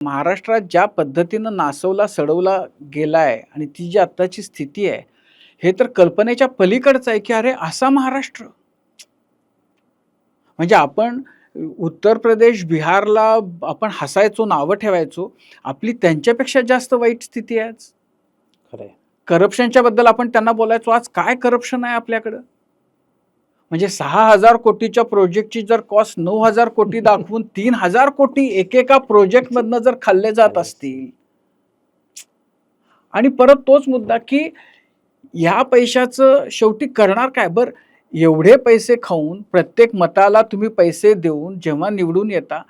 महाराष्ट्रात ज्या पद्धतीनं नासवला सडवला गेलाय आणि ती जी आत्ताची स्थिती आहे हे तर कल्पनेच्या पलीकडचं आहे की अरे असा महाराष्ट्र. म्हणजे आपण उत्तर प्रदेश बिहारला आपण हसायचो नावं ठेवायचो आपली त्यांच्यापेक्षा जास्त वाईट स्थिती आहे आज. करप्शनच्या बद्दल आपण त्यांना बोलायचो आज काय करप्शन आहे आपल्याकडं? म्हणजे सहा हजार कोटीच्या प्रोजेक्टची जर कॉस्ट नऊ हजार कोटी दाखवून तीन हजार कोटी एकेका प्रोजेक्टमधनं जर खाल्ले जात असतील. आणि परत तोच मुद्दा की ह्या पैशाचं शेवटी करणार काय? बरं एवढे पैसे खाऊन प्रत्येक मताला तुम्ही पैसे देऊन जेव्हा निवडून येता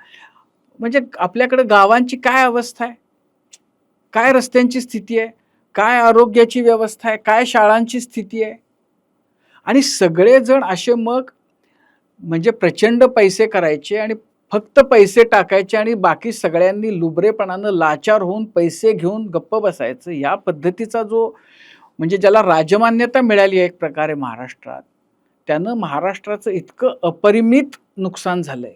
म्हणजे आपल्याकडे गावांची काय अवस्था आहे? काय रस्त्यांची स्थिती आहे? काय आरोग्याची व्यवस्था आहे? काय शाळांची स्थिती आहे? आणि सगळेजण असे मग म्हणजे प्रचंड पैसे करायचे आणि फक्त पैसे टाकायचे आणि बाकी सगळ्यांनी लुबरेपणानं लाचार होऊन पैसे घेऊन गप्प बसायचं. या पद्धतीचा जो म्हणजे ज्याला राजमान्यता मिळाली आहे एक प्रकारे महाराष्ट्रात त्यानं महाराष्ट्राचं इतकं अपरिमित नुकसान झालंय.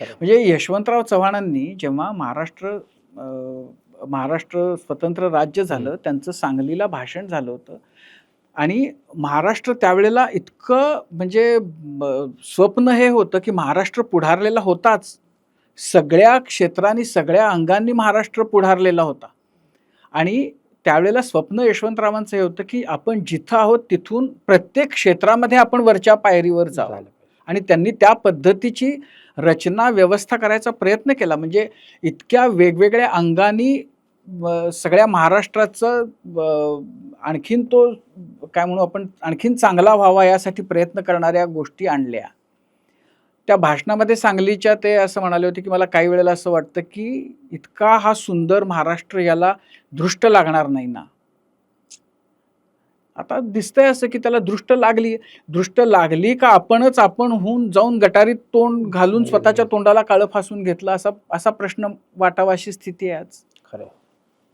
म्हणजे यशवंतराव चव्हाणांनी जेव्हा महाराष्ट्र महाराष्ट्र स्वतंत्र राज्य झालं त्यांचं सांगलीला भाषण झालं होतं आणि महाराष्ट्र त्यावेळेला इतकं म्हणजे स्वप्न हे होतं की महाराष्ट्र पुढारलेला होताच. सगळ्या क्षेत्रांनी सगळ्या अंगांनी महाराष्ट्र पुढारलेला होता. आणि त्यावेळेला स्वप्न यशवंतरावांचं हे होतं की आपण जिथं आहोत तिथून प्रत्येक क्षेत्रामध्ये आपण वरच्या पायरीवर जावं. आणि त्यांनी त्या पद्धतीची रचना व्यवस्था करायचा प्रयत्न केला. म्हणजे इतक्या वेगवेगळ्या अंगानी सगळ्या महाराष्ट्राचं आणखीन तो काय म्हणू आपण आणखीन चांगला व्हावा यासाठी प्रयत्न करणाऱ्या गोष्टी आणल्या. त्या भाषणामध्ये सांगलीच्या ते असं म्हणाले होते की मला काही वेळेला असं वाटतं की इतका हा सुंदर महाराष्ट्र याला दृष्ट लागणार नाही ना. आता दिसतंय असं की त्याला दृष्ट लागली दृष्ट लागली का आपणच आपण होऊन जाऊन गटारीत तोंड घालून स्वतःच्या. तोंडाला काळं फासून घेतलं असा असा प्रश्न वाटावा अशी स्थिती आहे आज.